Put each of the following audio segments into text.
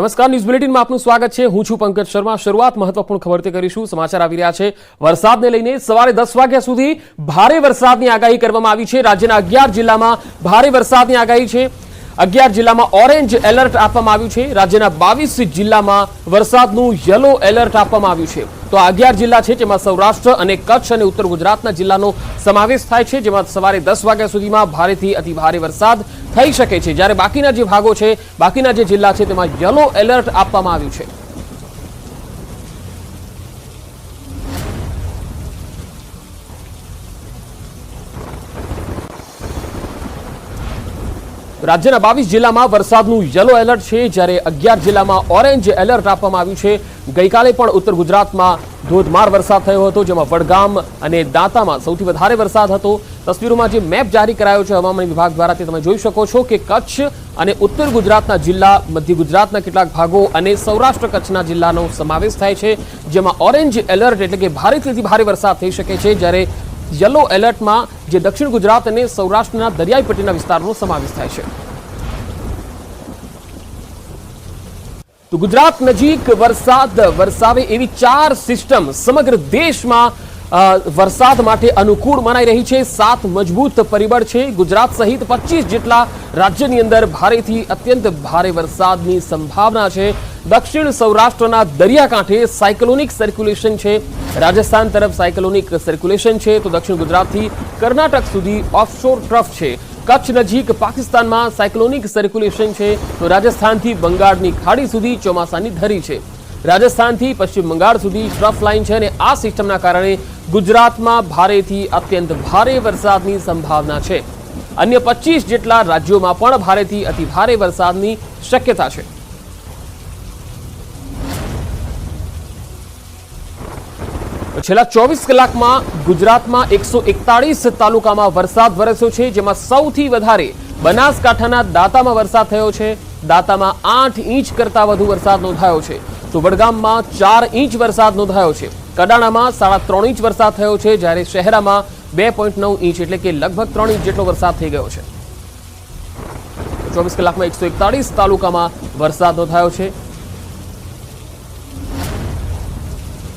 નમસ્કાર, ન્યૂઝ બુલેટિનમાં આપનું સ્વાગત છે. હું છું પંકજ શર્મા. શરૂઆત મહત્વપૂર્ણ ખબરથી કરીશું. સમાચાર આવી રહ્યા છે. વરસાદને લઈને સવારે દસ વાગ્યા સુધી ભારે વરસાદની આગાહી કરવામાં આવી છે. રાજ્યના અગિયાર જિલ્લામાં ભારે વરસાદની આગાહી છે. અગિયાર જિલ્લામાં ઓરેન્જ એલર્ટ આપવામાં આવ્યું છે. રાજ્યના બાવીસ જિલ્લામાં વરસાદનું યલો એલર્ટ આપવામાં આવ્યું છે. તો આ અગિયાર જિલ્લા છે જેમાં સૌરાષ્ટ્ર અને કચ્છ અને ઉત્તર ગુજરાતના જિલ્લાનો સમાવેશ થાય છે, જેમાં સવારે દસ વાગ્યા સુધીમાં ભારેથી અતિ ભારે વરસાદ થઈ શકે છે. જ્યારે બાકીના જે ભાગો છે, બાકીના જે જિલ્લા છે, તેમાં યલો એલર્ટ આપવામાં આવ્યું છે. રાજ્યના બાવીસ જિલ્લામાં વરસાદનું યલો એલર્ટ છે. જ્યારે અગિયાર જિલ્લામાં ઓરેન્જ એલર્ટ આપવામાં આવ્યું છે. ગઈકાલે પણ ઉત્તર ગુજરાતમાં ધોધમાર વરસાદ થયો હતો, જેમાં વડગામ અને દાંતામાં સૌથી વધારે વરસાદ હતો. તસવીરોમાં જે મેપ જારી કરાયો છે હવામાન વિભાગ દ્વારા તે તમે જોઈ શકો છો કે કચ્છ અને ઉત્તર ગુજરાતના જિલ્લા, મધ્ય ગુજરાતના કેટલાક ભાગો અને સૌરાષ્ટ્ર કચ્છના જિલ્લાનો સમાવેશ થાય છે, જેમાં ઓરેન્જ એલર્ટ એટલે કે ભારેથી ભારે વરસાદ થઈ શકે છે. જ્યારે યલો એલર્ટમાં જે દક્ષિણ ગુજરાત અને સૌરાષ્ટ્રના દરિયાઈ પટ્ટીના વિસ્તારનો સમાવેશ થાય છે. તો ગુજરાત નજીક વરસાદ વરસાવે એવી ચાર સિસ્ટમ સમગ્ર દેશમાં વરસાદ માટે અનુકૂળ મનાઈ રહી છે. સાત મજબૂત પરિબળ છે. ગુજરાત સહિત પચીસ જેટલા રાજ્યની અંદર ભારેથી અત્યંત ભારે વરસાદની સંભાવના છે. દક્ષિણ સૌરાષ્ટ્રના દરિયાકાંઠે સાયક્લોનિક સર્ક્યુલેશન છે. રાજસ્થાન તરફ સાયક્લોનિક સર્ક્યુલેશન છે. તો દક્ષિણ ગુજરાતથી કર્ણાટક સુધી ઓફશોર ટ્રફ છે. કચ્છ નજીક પાકિસ્તાનમાં સાયક્લોનિક સર્ક્યુલેશન છે. તો રાજસ્થાનથી બંગાળની ખાડી સુધી ચોમાસાની ધરી છે. રાજસ્થાનથી પશ્ચિમ બંગાળ સુધી ટ્રફ લાઇન છે અને આ સિસ્ટમના કારણે ગુજરાતમાં ભારેથી અત્યંત ભારે વરસાદની સંભાવના છે. અન્ય પચીસ જેટલા રાજ્યોમાં પણ ભારેથી અતિ ભારે વરસાદની શક્યતા છે. છેલ્લા ચોવીસ કલાકમાં ગુજરાતમાં એકસો એકતાળીસ તાલુકામાં વરસાદ વરસ્યો છે, જેમાં સૌથી વધારે બનાસકાંઠાના દાંતામાં વરસાદ થયો છે. દાંતામાં આઠ ઇંચ કરતા વધુ વરસાદ નોંધાયો છે. તો વડગામમાં ચાર ઇંચ વરસાદ નોંધાયો છે. કડાણામાં સાડા ત્રણ ઇંચ વરસાદ થયો છે, જ્યારે શહેરામાં બે પોઈન્ટ નવ ઇંચ એટલે કે લગભગ ત્રણ ઇંચ જેટલો વરસાદ થઈ ગયો છે. ચોવીસ કલાકમાં એકસો એકતાળીસ તાલુકામાં વરસાદ નોંધાયો છે.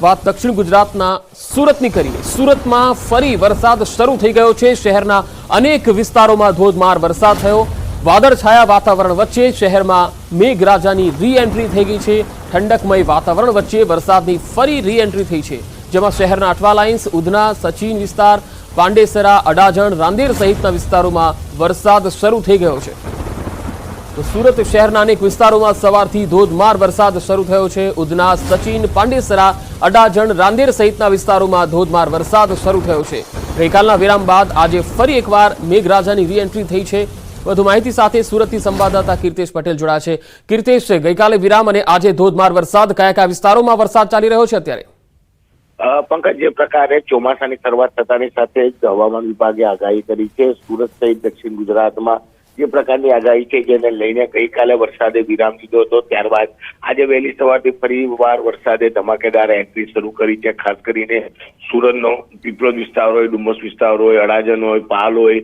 વાત દક્ષિણ ગુજરાતના સુરતની કરીએ. સુરતમાં ફરી વરસાદ શરૂ થઈ ગયો છે. શહેરના અનેક વિસ્તારોમાં ધોધમાર વરસાદ થયો. વાદળછાયા વાતાવરણ વચ્ચે શહેરમાં મેઘરાજાની રી એન્ટ્રી થઈ ગઈ છે. ઠંડકમય વાતાવરણ વચ્ચે વરસાદની ફરી રી એન્ટ્રી થઈ છે. જેમાં શહેરના અઠવા લાઇન્સ ઉધના, સચિન વિસ્તાર, પાંડેસરા, અડાજણ, રાંદેર સહિતના વિસ્તારોમાં વરસાદ શરૂ થઈ ગયો છે. તો સુરત શહેરના અનેક વિસ્તારોમાં સવારથી ધોધમાર વરસાદ શરૂ થયો છે. ઉધના, સચિન, પાંડેસરા, અડાજણ, રાંદેર સહિતના વિસ્તારોમાં ધોધમાર વરસાદ શરૂ થયો છે. ગઈકાલના વિરામ બાદ આજે ફરી એકવાર મેઘરાજાની રીએન્ટ્રી થઈ છે. વધુ માહિતી સાથે સુરતથી સંવાદદાતા કીર્તેશ પટેલ જોડાયા છે. કીર્તેશ, ગઈકાલે વિરામ અને આજે ધોધમાર વરસાદ. કયા કયા વિસ્તારોમાં વરસાદ ચાલી રહ્યો છે અત્યારે? પંકજ, જે પ્રકારે ચોમાસાની શરૂઆત થતાની સાથે જ હવામાન વિભાગે આગાહી કરી છે. સુરત સહિત દક્ષિણ ગુજરાતમાં જે પ્રકારની આગાહી છે જેને લઈને ગઈકાલે વરસાદે વિરામ લીધો હતો. ત્યારબાદ આજે વહેલી સવારથી ફરી વાર વરસાદે ધમાકેદાર એન્ટ્રી શરૂ કરી છે. ખાસ કરીને સુરતનો પીપળોદ વિસ્તાર હોય, ડુમસ વિસ્તાર હોય અડાજન હોય, પાલ હોય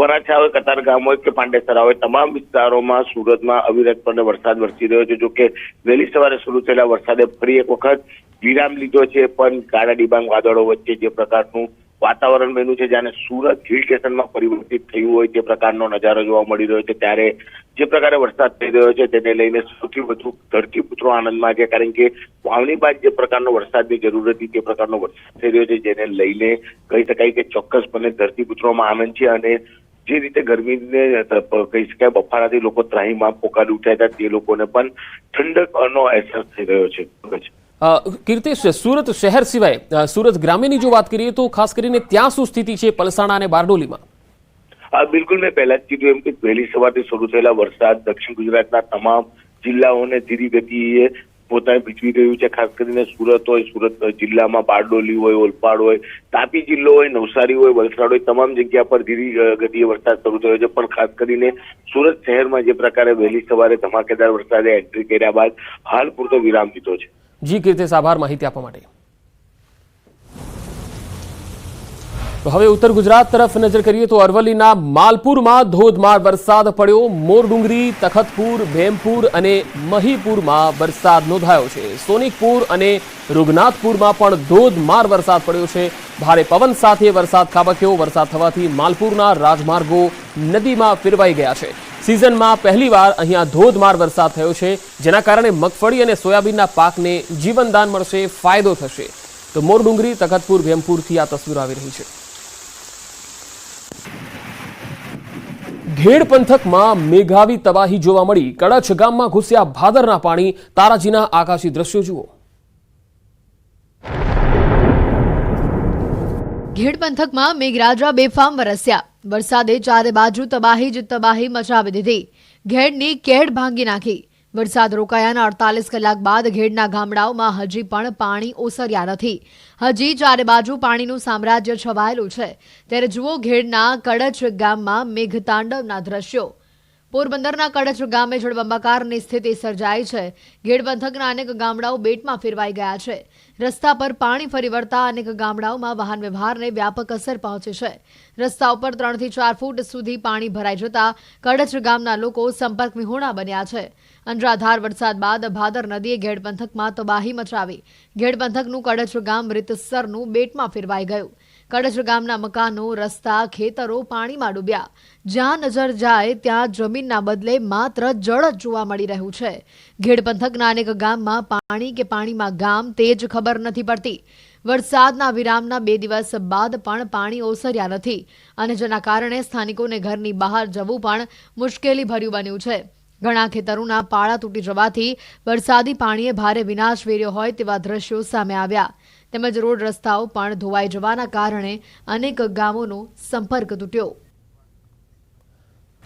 વરાછા હોય કતારગામ હોય કે પાંડેસરા હોય, તમામ વિસ્તારોમાં સુરતમાં અવિરતપણે વરસાદ વરસી રહ્યો છે. જોકે વહેલી સવારે શરૂ થયેલા વરસાદે ફરી એક વખત વિરામ લીધો છે. પણ કાળા ડિબાંગ વાદળો વચ્ચે જે પ્રકારનું વાતાવરણ બન્યું છે જ્યારે સુરત હિલ સ્ટેશનમાં પરિવર્તિત થયું હોય તે પ્રકારનો નજારો જોવા મળી રહ્યો છે. ત્યારે જે પ્રકારે વરસાદ થઈ રહ્યો છે તેને લઈને સૌથી વધુ ધરતીપુત્રો આનંદમાં છે. કારણ કે વાવણી બાદ જે પ્રકારનો વરસાદની જરૂર હતી તે પ્રકારનો વરસાદ થઈ રહ્યો છે જેને લઈને કહી શકાય કે ચોક્કસપણે ધરતીપુત્રોમાં આનંદ છે અને જે રીતે ગરમીને કહી શકાય બફારાથી લોકો ત્રાહીમાં પોકારી ઉઠ્યા હતા તે લોકોને પણ ઠંડકનો અહેસાસ થઈ રહ્યો છે. કીર્તેશ, સુરત શહેર સિવાય સુરત ગ્રામ્યની જો વાત કરીએ તો ખાસ કરીને ત્યાં શું સ્થિતિ છે પલસાણા અને બારડોલીમાં? બિલકુલ મેં પહેલા જ કીધું એમ કે વહેલી સવારથી શરૂ થયેલા વરસાદ દક્ષિણ ગુજરાતના તમામ જિલ્લાઓને ધીરી ગતિએ પોતાને ભીજવી રહ્યું છે. ખાસ કરીને સુરત હોય, સુરત જિલ્લામાં બારડોલી હોય, ઓલપાડ હોય, તાપી જિલ્લો હોય, નવસારી હોય, વલસાડ હોય, તમામ જગ્યા પર ધીરી ગતિએ વરસાદ શરૂ થયો છે. પણ ખાસ કરીને સુરત શહેરમાં જે પ્રકારે વહેલી સવારે ધમાકેદાર વરસાદે એન્ટ્રી કર્યા બાદ હાલ પૂરતો વિરામ લીધો છે. જી કીર્તેશ આભાર માહિતી આપવા માટે. હવે ઉત્તર ગુજરાત તરફ નજર કરીએ તો અરવલ્લીના માલપુરમાં ધોધમાર વરસાદ પડ્યો. મોરડુંગરી, તખતપુર, ભેમપુર અને મહીપુરમાં વરસાદ નોંધાયો છે. સોનિકપુર અને રૂગનાથપુરમાં પણ ધોધમાર વરસાદ પડ્યો છે. ભારે પવન સાથે વરસાદ ખાબક્યો. વરસાદ થવાથી માલપુરના રાજમાર્ગો નદીમાં ફેરવાઈ ગયા છે. સિઝનમાં પહેલીવાર અહીંયા ધોધમાર વરસાદ થયો છે, જેના કારણે મગફળી અને સોયાબીનના પાકને જીવનદાન મળશે, ફાયદો થશે. તો મોરડુંગરી, તખતપુર, ભેમપુરથી આ તસવીર આવી રહી છે. ઘેડ પંથકમાં મેઘાવી તબાહી જોવા મળી. કડછ ગામમાં ઘૂસ્યા ભાદરના પાણી. તારાજીના આકાશી દ્રશ્યો જુઓ. ઘેડ પંથકમાં મેઘરાજા બેફામ વરસ્યા. વરસાદે ચારે બાજુ તબાહી જ તબાહી મચાવી દીધી. ઘેડની કેડ ભાંગી નાખી. વરસાદ રોકાયાના અડતાલીસ કલાક બાદ ઘેડના ગામડાઓમાં હજી પણ પાણી ઓસર્યા નથી. હજી ચારે બાજુ પાણીનું સામ્રાજ્ય છવાયેલું છે. ત્યારે જુઓ ઘેડના કડચ ગામમાં મેઘતાંડવના દ્રશ્યો. પોરબંદરના કડચ ગામે જળબંબાકારની સ્થિતિ સર્જાઈ છે. ઘેડ પંથકના અનેક ગામડાઓ બેટમાં ફેરવાઈ ગયા છે. રસ્તા પર પાણી ફરી વળતા અનેક ગામડાઓમાં વાહન વ્યવહારને વ્યાપક અસર પહોંચી છે. રસ્તા ઉપર ત્રણથી ચાર ફૂટ સુધી પાણી ભરાઈ જતા કડચ ગામના લોકો સંપર્ક વિહોણા બન્યા છે. અનરાધાર વરસાદ બાદ ભાદર નદીએ ઘેડ પંથકમાં તબાહી મચાવી. ઘેડ પંથકનું કડચ ગામ રીતસરનું બેટમાં ફેરવાઈ ગયું. કડચ ગામના મકાનો, રસ્તા, ખેતરો પાણીમાં ડૂબ્યા. જ્યાં નજર જાય ત્યાં જમીનના બદલે માત્ર જળ જ જોવા મળી રહ્યું છે. ઘેડ પંથકના અનેક ગામમાં પાણી કે પાણીમાં ગામ તે જ ખબર નથી પડતી. વરસાદના વિરામના બે દિવસ બાદ પણ પાણી ઓસર્યા નથી અને જેના કારણે સ્થાનિકોને ઘરની બહાર જવું પણ મુશ્કેલી ભર્યું બન્યું છે. ઘણા ખેતરોના પાળા તૂટી જવાથી વરસાદી પાણીએ ભારે વિનાશ વેર્યો હોય તેવા દ્રશ્યો સામે આવ્યા. તેમજ રોડ રસ્તાઓ પણ ધોવાઈ જવાના કારણે અનેક ગામોનો સંપર્ક તૂટ્યો.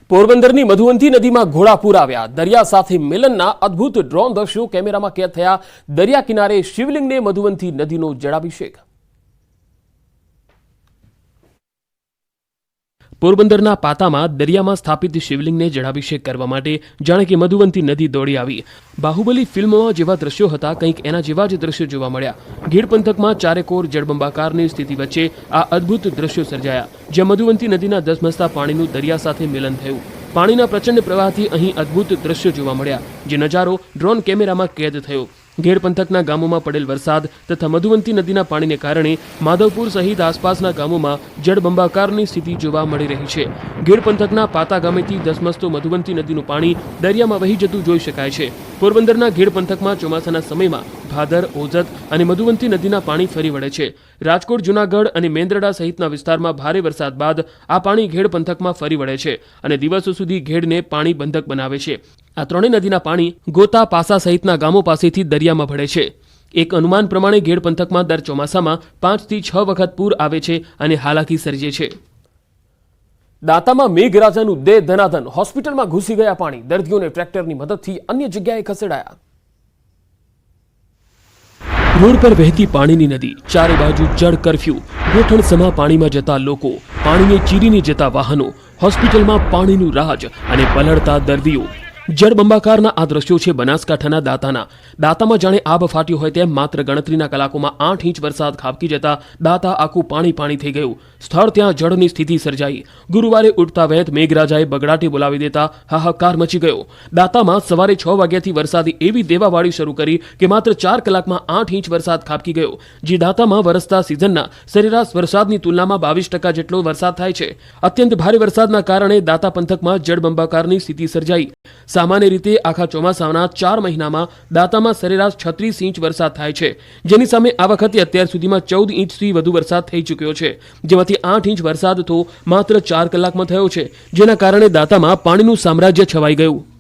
પોરબંદરની મધુવંતી નદીમાં ઘોડાપુર આવ્યા દરિયા સાથે મિલનના અદ્ભુત ડ્રોન દ્રશ્યો કેમેરામાં કેદ થયા. દરિયા કિનારે શિવલિંગને મધુવંતી નદીનો જળાભિષેક. પોરબંદરના પાતામાં દરિયામાં સ્થાપિત શિવલિંગને જળાભિષેક કરવા માટે જાણે કે મધુવંતી નદી દોડી આવી. બાહુબલી ફિલ્મમાં જેવા દ્રશ્યો હતા, કંઈક એના જેવા જ દ્રશ્યો જોવા મળ્યા. ગીર પંથકમાં ચારેકોર જળબંબાકારની સ્થિતિ વચ્ચે આ અદ્ભુત દ્રશ્યો સર્જાયા, જ્યાં મધુવંતી નદીના ધસમસતા પાણીનું દરિયા સાથે મિલન થયું. પાણીના પ્રચંડ પ્રવાહથી અહીં અદ્ભુત દ્રશ્યો જોવા મળ્યા, જે નજારો ડ્રોન કેમેરામાં કેદ થયો. ઘેર પંથકના ગામોમાં પડેલ વરસાદ તથા મધુવંતી નદીના પાણીને કારણે માધવપુર સહિત આસપાસના ગામોમાં જળબંબાકારની સ્થિતિ જોવા મળી રહી છે. ઘેર પંથકના પાતા ગામેથી ધસમસતો મધુવંતી નદીનું પાણી દરિયામાં વહી જતું જોઈ શકાય છે. પોરબંદરના ઘેડ પંથકમાં ચોમાસાના સમયમાં ભાદર, ઓઝત અને મધુવંતી નદીના પાણી ફરી વળે છે. રાજકોટ, જુનાગઢ અને મેંદરડા સહિતના વિસ્તારમાં ભારે વરસાદ બાદ આ પાણી ઘેડ પંથકમાં ફરી વળે છે અને દિવસો સુધી ઘેડને પાણી બંધક બનાવે છે. આ ત્રણેય નદીના પાણી ગોતા, પાસા સહિતના ગામો પાસેથી દરિયામાં ભળે છે. એક અનુમાન પ્રમાણે ઘેડ પંથકમાં દર ચોમાસામાં પાંચથી છ વખત પૂર આવે છે અને હાલાકી સર્જે છે. દાંતામાં મેઘરાજાનું દેહ ધનાધન હોસ્પિટલમાં ઘૂસી ગયા પાણી. દર્દીઓને ટ્રેક્ટરની મદદથી અન્ય જગ્યાએ ખસેડાયા. રોડ પર વહેતી પાણીની નદી, ચારે બાજુ જળ કરફ્યુ. ગોઠણ સમા પાણીમાં જતા લોકો પાણીને ચીરીને જતા વાહનો, હોસ્પિટલમાં પાણીનું રાજ અને પલળતા દર્દીઓ. જળબંબાકારના આ દ્રશ્યો છે બનાસકાંઠાના દાતાના. દાતામાં જાણે આબ ફાટ્યો હોય તેમ માત્ર ગણતરીના કલાકોમાં આઠ ઇંચ વરસાદ ખાબકી જતા દાતા આખું પાણી પાણી થઈ ગયું. સ્થળ ત્યાં જળની સ્થિતિ સર્જાઈ. ગુરુવારે ઉઠતા વેત મેઘરાજાએ બગડાટી બોલાવી દેતા હાહાકાર મચી ગયો. દાતામાં સવારે છ વાગ્યાથી વરસાદી એવી દેવાવાળી શરૂ કરી કે માત્ર ચાર કલાકમાં આઠ ઇંચ વરસાદ ખાબકી ગયો, જે દાતામાં વરસતા સિઝનના સરેરાશ વરસાદની તુલનામાં બાવીસ ટકા જેટલો વરસાદ થાય છે. અત્યંત ભારે વરસાદના કારણે દાતા પંથકમાં જળબંબાકારની સ્થિતિ સર્જાઈ. સામાન્ય રીતે આખા ચોમાસાના ચાર મહિનામાં દાંતામાં સરેરાશ છત્રીસ ઇંચ વરસાદ થાય છે. જેની સામે આ વખતે અત્યાર સુધીમાં ચૌદ ઇંચથી વધુ વરસાદ થઈ ચૂક્યો છે. જેમાંથી આઠ ઇંચ વરસાદ તો માત્ર ચાર કલાકમાં થયો છે. જેના કારણે દાંતામાં પાણીનું સામ્રાજ્ય છવાઈ ગયું.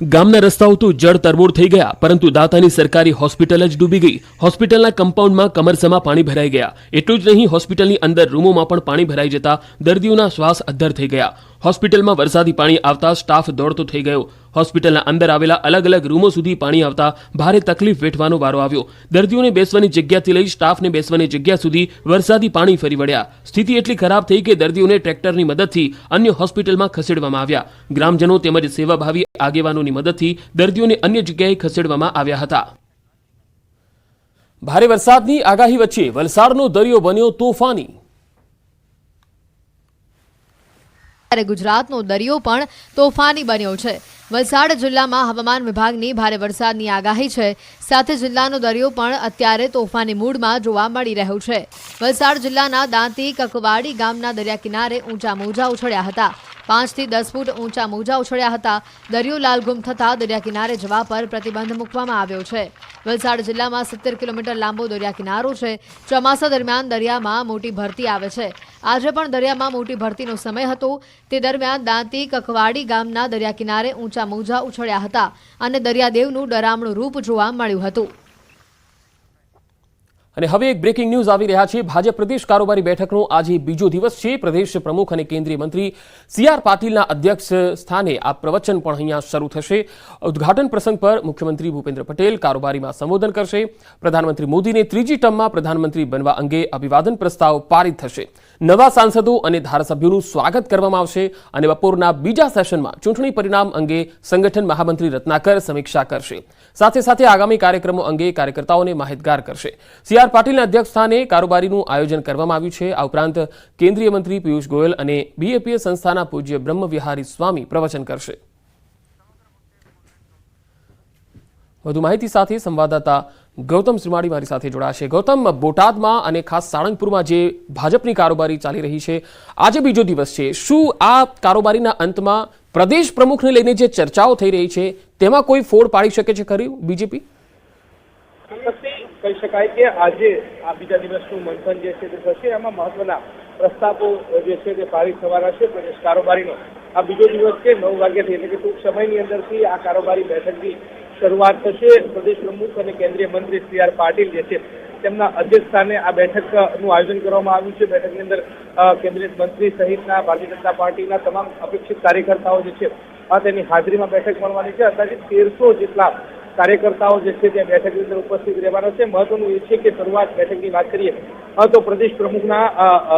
ગામના રસ્તાઓ તો જળ તરબોળ થઈ ગયા, પરંતુ દાતાની સરકારી હોસ્પિટલ જ ડૂબી ગઈ. હોસ્પિટલના કમ્પાઉન્ડમાં કમરસમાં પાણી ભરાઈ ગયા. એટલું જ નહીં, હોસ્પિટલની અંદર રૂમોમાં પણ પાણી ભરાઈ જતા દર્દીઓના શ્વાસ અદ્ધર થઈ ગયા. હોસ્પિટલમાં વરસાદી પાણી આવતા સ્ટાફ દોડતો થઈ ગયો. હોસ્પિટલના અંદર આવેલા અલગ અલગ રૂમો સુધી પાણી આવતા ભારે તકલીફ વેઠવાનો વારો આવ્યો. દર્દીઓને બેસવાની જગ્યાથી લઈ સ્ટાફને બેસવાની જગ્યા સુધી વરસાદી પાણી ફરી વળ્યા. સ્થિતિ એટલી ખરાબ થઈ કે દર્દીઓને ટ્રેક્ટરની મદદથી અન્ય હોસ્પિટલમાં ખસેડવામાં આવ્યા. ગ્રામજનો તેમજ સેવાભાવી આગેવાનોની મદદથી દર્દીઓને અન્ય જગ્યાએ ખસેડવામાં આવ્યા હતા. ભારે વરસાદની આગાહી વચ્ચે વલસાડનો દરિયો બન્યો તોફાની. ત્યારે ગુજરાતનો દરિયો પણ તોફાની બન્યો છે. વલસાડ જિલ્લામાં હવામાન વિભાગની ભારે વરસાદની આગાહી છે. સાથે જિલ્લાનો દરિયો પણ અત્યારે તોફાની મૂડમાં જોવા મળી રહ્યો છે. વલસાડ જિલ્લાના દાંતી કકવાડી ગામના દરિયા કિનારે ઊંચા મોજા ઉછળ્યા હતા. પાંચથી દસ ફૂટ ઊંચા મોજા ઉછળ્યા હતા. દરિયો લાલગુમ થતા દરિયા કિનારે જવા પર પ્રતિબંધ મૂકવામાં આવ્યો છે. વલસાડ જિલ્લામાં સિત્તેર કિલોમીટર લાંબો દરિયા કિનારો છે. ચોમાસા દરમિયાન દરિયામાં મોટી ભરતી આવે છે. આજે પણ દરિયામાં મોટી ભરતીનો સમય હતો. તે દરમિયાન દાંતી કકવાડી ગામના દરિયા કિનારે ઊંચા મોજા ઉછળ્યા હતા અને દરિયાદેવનું ડરામણું રૂપ જોવા મળ્યું હતું. અને હવે એક બ્રેકિંગ ન્યૂઝ આવી રહ્યા છે. ભાજપ પ્રદેશ કારોબારી બેઠકનો આજે બીજો દિવસ છે. પ્રદેશ પ્રમુખ અને કેન્દ્રીય મંત્રી સી આર પાટીલના અધ્યક્ષ સ્થાને આ પ્રવચન પણ અહીંયા શરૂ થશે. ઉદ્ઘાટન પ્રસંગ પર મુખ્યમંત્રી ભૂપેન્દ્ર પટેલ કારોબારીમાં સંબોધન કરશે. પ્રધાનમંત્રી મોદીને ત્રીજી ટર્મમાં પ્રધાનમંત્રી બનવા અંગે અભિવાદન પ્રસ્તાવ પારિત થશે. નવા સાંસદો અને ધારાસભ્યોનું સ્વાગત કરવામાં આવશે અને બપોરના બીજા સેશનમાં ચૂંટણી પરિણામ અંગે સંગઠન મહામંત્રી રત્નાકર સમીક્ષા કરશે. સાથે સાથે આગામી કાર્યક્રમો અંગે કાર્યકર્તાઓને માહિતગાર કરશે. સી આર પાટીલના અધ્યક્ષ સ્થાને કારોબારીનું આયોજન કરવામાં આવ્યું છે. આ ઉપરાંત કેન્દ્રીય મંત્રી પિયુષ ગોયલ અને બીએપીએ સંસ્થાના પૂજ્ય બ્રહ્મવિહારી સ્વામી પ્રવચન કરશે. વધુ માહિતી સાથે સંવાદદાતા ગૌતમ શ્રીમાળી મારી સાથે જોડાશે. ગૌતમ, બોટાદમાં અને ખાસ સાળંગપુરમાં જે ભાજપની કારોબારી ચાલી રહી છે, આજે બીજો દિવસ છે. શું આ કારોબારીના અંતમાં પ્રદેશ પ્રમુખને લઈને જે ચર્ચાઓ થઈ રહી છે, તેમાં કોઈ ફોડ પાડી શકે છે ખરી? બીજેપી? કહી શકાય કે આજે આ બીજા દિવસનું મંથન જે છે તે થશે, એમાં મહત્વના પ્રસ્તાવો જે છે તે પારિત થવાના છે, પ્રદેશ કારોબારીનો. આ બીજો દિવસ છે, નવ વાગ્યાથી, એટલે કે ટૂંક સમયની અંદરથી આ કારોબારી બેઠકની શરૂઆત થશે. પ્રદેશ પ્રમુખ અને કેન્દ્રીય મંત્રી સી આર પાટીલ જે છે તેમના અધ્યક્ષ સ્થાને આ બેઠકનું આયોજન કરવામાં આવ્યું છે. બેઠકની અંદર કેબિનેટ મંત્રી સહિતના ભારતીય જનતા પાર્ટીના તમામ અપેક્ષિત કાર્યકર્તાઓ જે છે, આ તેની હાજરીમાં બેઠક મળવાની છે. અંદાજિત તેરસો જેટલા કાર્યકર્તાઓ જે છે તે બેઠકની અંદર ઉપસ્થિત રહેવાના છે. મહત્વનું એ છે કે શરૂઆત બેઠકની વાત કરીએ તો પ્રદેશ પ્રમુખના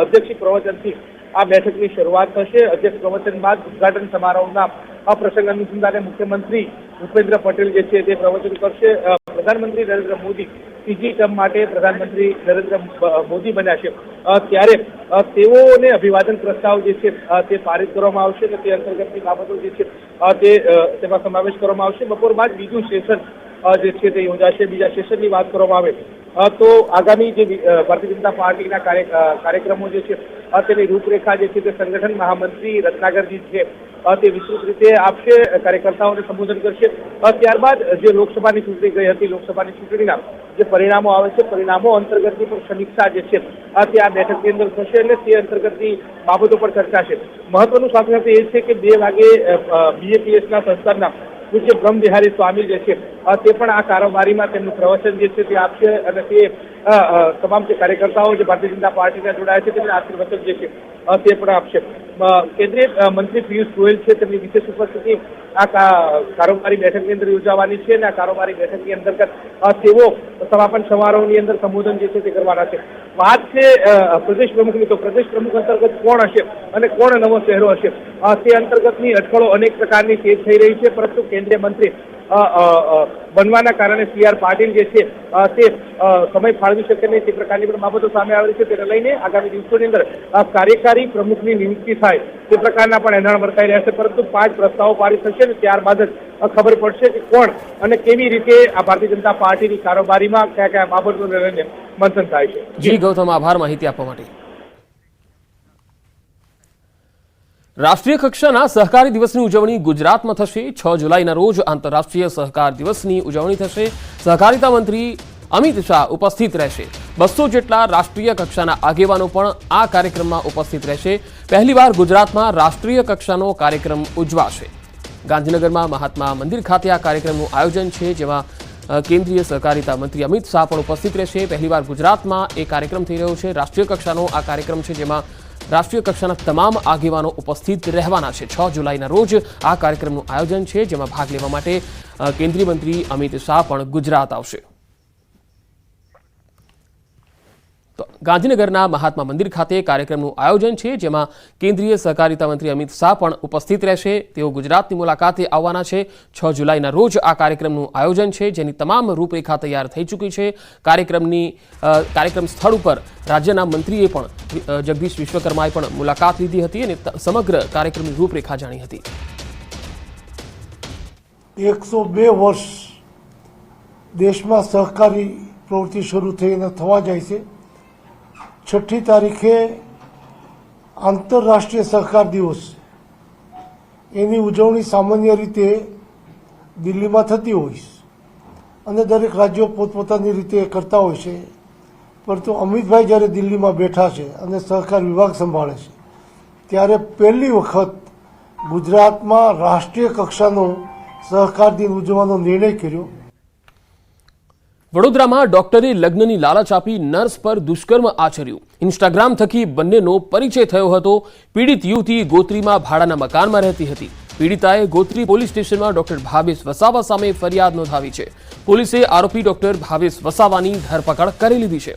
અધ્યક્ષ પ્રવચનથી આ બેઠકની શરૂઆત થશે. અધ્યક્ષ પ્રવચન બાદ ઉદઘાટન સમારોહના આ પ્રસંગ અનુસંધાને મુખ્યમંત્રી ભૂપેન્દ્ર પટેલ જે છે તે પ્રવચન કરશે. પ્રધાનમંત્રી નરેન્દ્ર મોદી ત્રીજી ટર્મ માટે પ્રધાનમંત્રી નરેન્દ્ર મોદી બન્યા છે. ત્યારે તેઓને અભિવાદન પ્રસ્તાવ જે છે તે પારિત કરવામાં આવશે અને તે અંતર્ગતની બાબતો જે છે તે તેમાં સમાવેશ કરવામાં આવશે. બપોર બાદ બીજું સેશન જે છે તે યોજાશે. બીજા સેશનની વાત કરવામાં આવે. તો આગામી જે ભારતીય જનતા પાર્ટીના કાર્યક્રમો જે છે તેની રૂપરેખા જે છે તે સંગઠન મહામંત્રી રત્નાકરજી છે. તે વિસ્તૃત રીતે આપશે, કાર્યકર્તાઓને સંબોધન કરશે. ત્યારબાદ જે લોકસભાની ચૂંટણી ગઈ હતી, લોકસભાની ચૂંટણીના જે પરિણામો આવે છે, પરિણામો અંતર્ગતની પણ સમીક્ષા જે છે તે આ બેઠકની અંદર થશે અને તે અંતર્ગતની બાબતો પર ચર્ચા છે. મહત્વનું સાથે સાથે એ છે કે બે વાગે બીએપીએસના સંસ્થાના પૂજ્ય બ્રહ્મ વિહારી સ્વામી જે છે તે પણ આ કારોબારીમાં તેમનું પ્રવચન જે છે તે આપશે અને તે તમામ જે કાર્યકર્તાઓ જે ભારતીય જનતા પાર્ટીના જોડાયા છે, તેમને આશીર્વચન જે છે તે પણ આપશે. કેન્દ્રીય મંત્રી પિયુષ ગોયલ છે, તેમની વિશેષ ઉપસ્થિતિ આ કારોબારી બેઠકની અંદર યોજાવાની છે અને આ કારોબારી બેઠકની અંતર્ગત તેઓ સમાપન સમારોહની અંદર સંબોધન જે છે તે કરવાના છે. વાત છે પ્રદેશ પ્રમુખની, તો પ્રદેશ પ્રમુખ અંતર્ગત કોણ હશે અને કોણ નવો ચહેરો હશે? તે અંતર્ગતની અટકળો અનેક પ્રકારની તેજ થઈ રહી છે, પરંતુ કેન્દ્રીય મંત્રી બનવાના કારણે સી આર પાટીલ જે છે તે સમય ફાળવી શકે નહીં તે પ્રકારની પણ બાબતો સામે આવી છે. તેને લઈને આગામી દિવસોની અંદર કાર્યકારી પ્રમુખની નિયુક્તિ થાય તે પ્રકારના પણ એંધાણ વર્તાઈ રહ્યા છે. પરંતુ પાંચ પ્રસ્તાવો પારિત થશે ને ત્યારબાદ જ ખબર પડશે કે કોણ અને કેવી રીતે આ ભારતીય જનતા પાર્ટીની કારોબારીમાં કયા કયા બાબતોને લઈને મંથન થાય છે. જી ગૌતમ, આભાર માહિતી આપવા માટે. રાષ્ટ્રીય કક્ષાના સહકારી દિવસની ઉજવણી ગુજરાતમાં થશે. છ જુલાઈના રોજ આંતરરાષ્ટ્રીય સહકાર દિવસની ઉજવણી થશે. સહકારિતા મંત્રી અમિત શાહ ઉપસ્થિત રહેશે. બસો જેટલા રાષ્ટ્રીય કક્ષાના આગેવાનો પણ આ કાર્યક્રમમાં ઉપસ્થિત રહેશે. પહેલીવાર ગુજરાતમાં રાષ્ટ્રીય કક્ષાનો કાર્યક્રમ ઉજવાશે. ગાંધીનગરમાં મહાત્મા મંદિર ખાતે આ કાર્યક્રમનું આયોજન છે, જેમાં કેન્દ્રીય સહકારિતા મંત્રી અમિત શાહ પણ ઉપસ્થિત રહેશે. પહેલીવાર ગુજરાતમાં એ કાર્યક્રમ થઈ રહ્યો છે. રાષ્ટ્રીય કક્ષાનો આ કાર્યક્રમ છે, જેમાં રાષ્ટ્રીય કક્ષાના તમામ આગેવાનો ઉપસ્થિત રહેવાના છે. છ જુલાઈના રોજ આ કાર્યક્રમનું આયોજન છે, જેમાં ભાગ લેવા માટે કેન્દ્રીય મંત્રી અમિત શાહ પણ ગુજરાત આવશે. ગાંધીનગરના મહાત્મા મંદિર ખાતે કાર્યક્રમનું આયોજન છે, જેમાં કેન્દ્રીય સહકારિતા મંત્રી અમિત શાહ પણ ઉપસ્થિત રહેશે. તેઓ ગુજરાતની મુલાકાતે આવવાના છે. છ જુલાઈના રોજ આ કાર્યક્રમનું આયોજન છે, જેની તમામ રૂપરેખા તૈયાર થઈ ચૂકી છે. કાર્યક્રમની કાર્યક્રમ સ્થળ ઉપર રાજ્યના મંત્રીએ પણ જગદીશ વિશ્વકર્માએ પણ મુલાકાત લીધી હતી અને સમગ્ર કાર્યક્રમની રૂપરેખા જાણી હતી. એકસો બે વર્ષ દેશમાં સહકારી પ્રવૃત્તિ શરૂ થઈને થવા જાય છે. છઠ્ઠી તારીખે આંતરરાષ્ટ્રીય સહકાર દિવસ. એની ઉજવણી સામાન્ય રીતે દિલ્હીમાં થતી હોય છે અને દરેક રાજ્યો પોતપોતાની રીતે કરતા હોય છે. પરંતુ અમિતભાઈ જ્યારે દિલ્હીમાં બેઠા છે અને સહકાર વિભાગ સંભાળે છે, ત્યારે પહેલી વખત ગુજરાતમાં રાષ્ટ્રીય કક્ષાનો સહકાર દિન ઉજવવાનો નિર્ણય કર્યો. વડોદરામાં ડોક્ટરે લગ્નની લાલચ આપી નર્સ પર દુષ્કર્મ આચર્યું. ઇન્સ્ટાગ્રામ થકી બંનેનો પરિચય થયો હતો. પીડિત યુવતી ગોત્રીમાં ભાડાના મકાનમાં રહેતી હતી. પીડિતાએ ગોત્રી પોલીસ સ્ટેશનમાં ડોક્ટર ભાવેશ વસાવા સામે ફરિયાદ નોંધાવી છે. પોલીસે આરોપી ડોક્ટર ભાવેશ વસાવાની ધરપકડ કરી લીધી છે.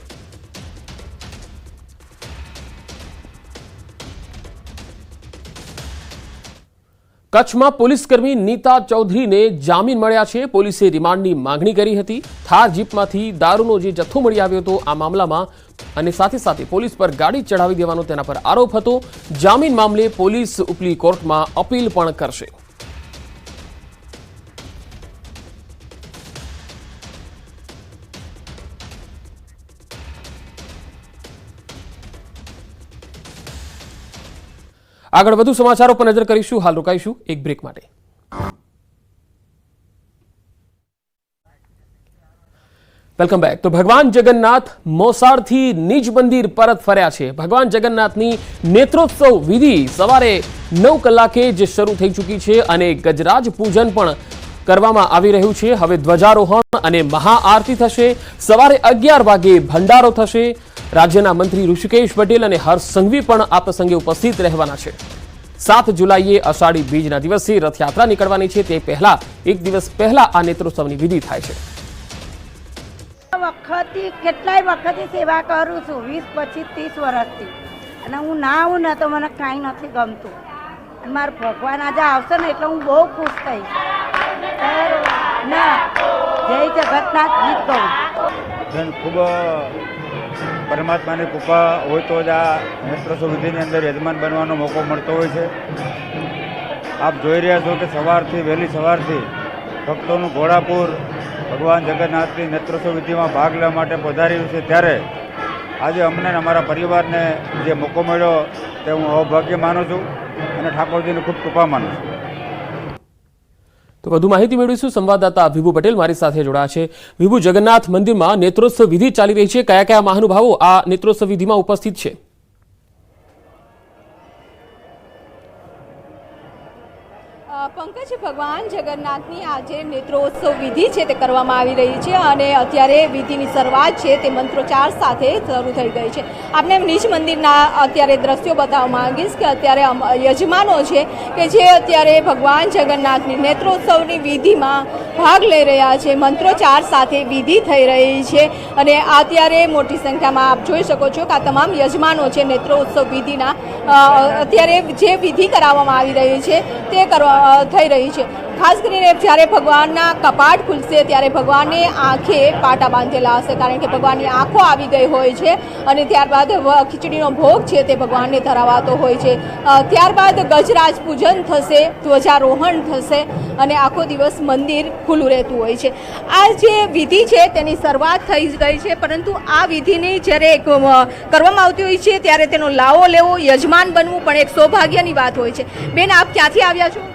કચ્છમાં પોલીસકર્મી નીતા ચૌધરીને જામીન મળ્યા છે. પોલીસે રિમાન્ડની માંગણી કરી હતી. થાર જીપમાંથી દારૂનો જે જથ્થો મળી આવ્યો હતો આ મામલામાં અને સાથે સાથે પોલીસ પર ગાડી ચડાવી દેવાનો તેના પર આરોપ હતો. જામીન મામલે પોલીસ ઉપલી કોર્ટમાં અપીલ પણ કરશે. આગળ વધુ સમાચારો પર નજર કરીશું. હાલ રોકાઈશું એક બ્રેક માટે. Welcome back. તો ભગવાન જગન્નાથ મોસાળથી નિજ મંદિર પરત ફર્યા છે. ભગવાન જગન્નાથની નેત્રોત્સવ વિધિ સવારે નવ કલાકે જે શરૂ થઈ ચૂકી છે અને ગજરાજ પૂજન પણ કરવામાં આવી રહ્યું છે. હવે ધ્વજારોહણ અને મહાઆરતી થશે. સવારે અગિયાર વાગે ભંડારો થશે. રાજ્યના મંત્રી ઋષિકેશ પટેલ અને હર્ષ સંઘવી પણ આ પ્રસંગે ઉપસ્થિત રહેવાના છે. સાત જુલાઈએ અષાઢી બીજના દિવસે રથયાત્રા નીકળવાની છે. તે પહેલા એક દિવસ પહેલા આ નેત્રોત્સવની વિધિ થાય છે. વખતથી કેટલાય વખતથી સેવા કરું છું વીસ પચીસ ત્રીસ વર્ષથી. અને હું ના આવું ને તો મને કાંઈ નથી ગમતું. અને મારો ભગવાન આજે આવશે ને એટલે હું બહુ ખુશ થઈશ. ના. જય જગતનાથ ગીત ગાઉં. ખૂબ પરમાત્માની કૃપા હોય તો જ આ નેત્રોત્સવ વિધિની અંદર યજમાન બનવાનો મોકો મળતો હોય છે. આપ જોઈ રહ્યા છો કે સવારથી, વહેલી સવારથી ભક્તોનું ઘોડાપુર ભગવાન જગન્નાથની નેત્રોત્સવ વિધિમાં ભાગ લેવા માટે પધાર્યું છે. ત્યારે આજે અમને અમારા પરિવારને જે મોકો મળ્યો તે હું અભાગ્ય માનું છું અને ઠાકોરજીની ખૂબ કૃપા માનું છું. તો વધુ માહિતી મેળવીશું સંવાદદાતા વિભુ પટેલ મારી સાથે જોડાયા છે. વિભુ, જગન્નાથ મંદિરમાં નેત્રોત્સવ વિધિ ચાલી રહી છે. કયા કયા મહાનુભાવો આ નેત્રોત્સવ વિધિમાં ઉપસ્થિત છે? પંકજ ભગવાન જગન્નાથની આજે નેત્રોત્સવ વિધિ છે તે કરવામાં આવી રહી છે અને અત્યારે વિધિની શરૂઆત છે તે મંત્રોચ્ચાર સાથે શરૂ થઈ ગઈ છે. આપણે નિજ મંદિરના અત્યારે દ્રશ્યો બતાવવા માંગીશ કે અત્યારે યજમાનો છે કે જે અત્યારે ભગવાન જગન્નાથની નેત્રોત્સવની વિધિમાં ભાગ લઈ રહ્યા છે, મંત્રોચ્ચાર સાથે વિધિ થઈ રહી છે અને અત્યારે મોટી સંખ્યામાં આપ જોઈ શકો છો કે આ તમામ યજમાનો છે નેત્રોત્સવ વિધિના. અત્યારે જે વિધિ કરાવવામાં આવી રહી છે તે કરવા થઈ રહી છે. ખાસ કરીને જ્યારે ભગવાનના કપાટ ખુલશે ત્યારે ભગવાનને આંખે પાટા બાંધેલા હશે, કારણ કે ભગવાનની આંખો આવી ગઈ હોય છે અને ત્યારબાદ ખીચડીનો ભોગ છે તે ભગવાનને ધરાવાતો હોય છે. ત્યારબાદ ગજરાજ પૂજન થશે, ધ્વજારોહણ થશે અને આખો દિવસ મંદિર ખુલ્લું રહેતું હોય છે. આ જે વિધિ છે તેની શરૂઆત થઈ ગઈ છે, પરંતુ આ વિધિની જ્યારે કરવામાં આવતી હોય છે ત્યારે તેનો લાવો લેવો યજમાન બનવું પણ એક સૌભાગ્યની વાત હોય છે. બેન, આપ ક્યાંથી આવ્યા છો?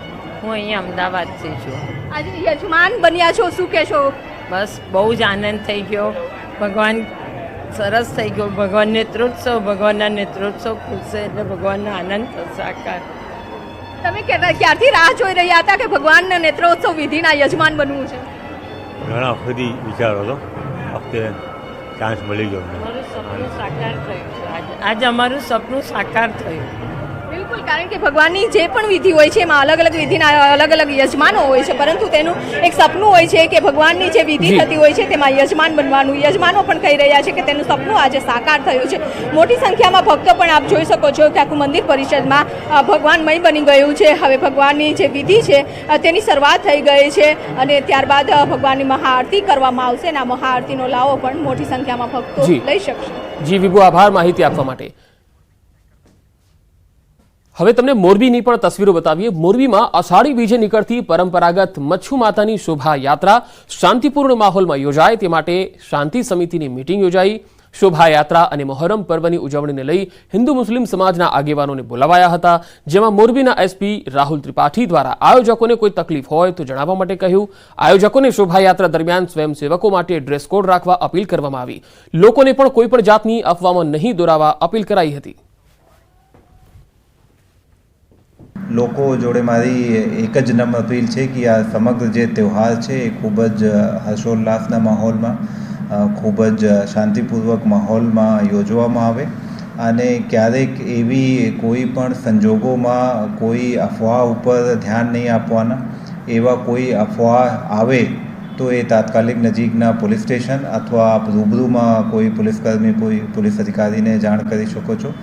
હું અહીંયા અમદાવાદથી છું. આજે યજમાન બન્યા છો શું કહેશો? બસ બહુ જ આનંદ થઈ ગયો. ભગવાન સરસ થઈ ગયો. ભગવાન નેત્રોત્સવ ભગવાનના નેત્રોત્સવ ખુલશે એટલે ભગવાનનો આનંદ સાકાર. તમે કે- ક્યારથી રાહ જોઈ રહ્યા હતા કે ભગવાનના નેત્રોત્સવ વિધિના યજમાન બનવું છે? ઘણા વખતથી વિચારો હતો વખતે ચાન્સ મળી ગયો અમારું સપનું સાકાર થયું આજે આજે અમારું સપનું સાકાર થયું. બિલકુલ કારણ કે ભગવાનની જે પણ વિધિ હોય છે એમાં અલગ અલગ વિધિના અલગ અલગ યજમાનો હોય છે પરંતુ તેનું એક સપનું હોય છે કે ભગવાનની જે વિધિ થતી હોય છે તેમાં યજમાન બનવાનું. યજમાનો પણ કહી રહ્યા છે કે તેનું સપનું આજે સાકાર થયું છે. મોટી સંખ્યામાં ભક્તો પણ આપ જોઈ શકો છો કે આખું મંદિર પરિષદમાં ભગવાનમય બની ગયું છે. હવે ભગવાનની જે વિધિ છે તેની શરૂઆત થઈ ગઈ છે અને ત્યારબાદ ભગવાનની મહાઆરતી કરવામાં આવશે અને આ મહાઆરતીનો લાવો પણ મોટી સંખ્યામાં ભક્તો લઈ શકશે. જી વિભુ આભાર માહિતી આપવા માટે. હવે તમને મોરબીની પણ તસવીરો બતાવીએ. મોરબીમાં અષાઢી બીજે નીકળતી પરંપરાગત મચ્છુ માતાની શોભાયાત્રા શાંતિપૂર્ણ માહોલમાં યોજાય. તે માટે શાંતિ સમિતિની મિટિંગ યોજાઈ. શોભાયાત્રા અને મહોરમ પર્વની ઉજવણીને લઈ હિન્દુ મુસ્લિમ સમાજના આગેવાનોને બોલાવાયા હતા. જેમાં મોરબીના એસપી રાહુલ ત્રિપાઠી દ્વારા આયોજકોને કોઈ તકલીફ હોય તો જણાવવા માટે કહ્યું. આયોજકોને શોભાયાત્રા દરમિયાન સ્વયંસેવકો માટે ડ્રેસ કોડ રાખવા અપીલ કરવામાં આવી. લોકોને પણ કોઈપણ જાતની અફવામાં નહીં દોરાવા અપીલ કરાઈ હતી. લોકો જોડે મારી એક જ નમ અપીલ છે કે આ સમગ્ર જે તહેવાર છે એ ખૂબ જ હર્ષોલ્લાસના માહોલમાં ખૂબ જ શાંતિપૂર્વક માહોલમાં યોજવામાં આવે. અને ક્યારેક એવી કોઈ પણ સંજોગોમાં કોઈ અફવા ઉપર ધ્યાન નહીં આપવાના. એવા કોઈ અફવા આવે તો એ તાત્કાલિક નજીકના પોલીસ સ્ટેશન અથવા આપ રૂબરૂમાં કોઈ પોલીસકર્મી, કોઈ પોલીસ અધિકારીને જાણ કરી શકો છો.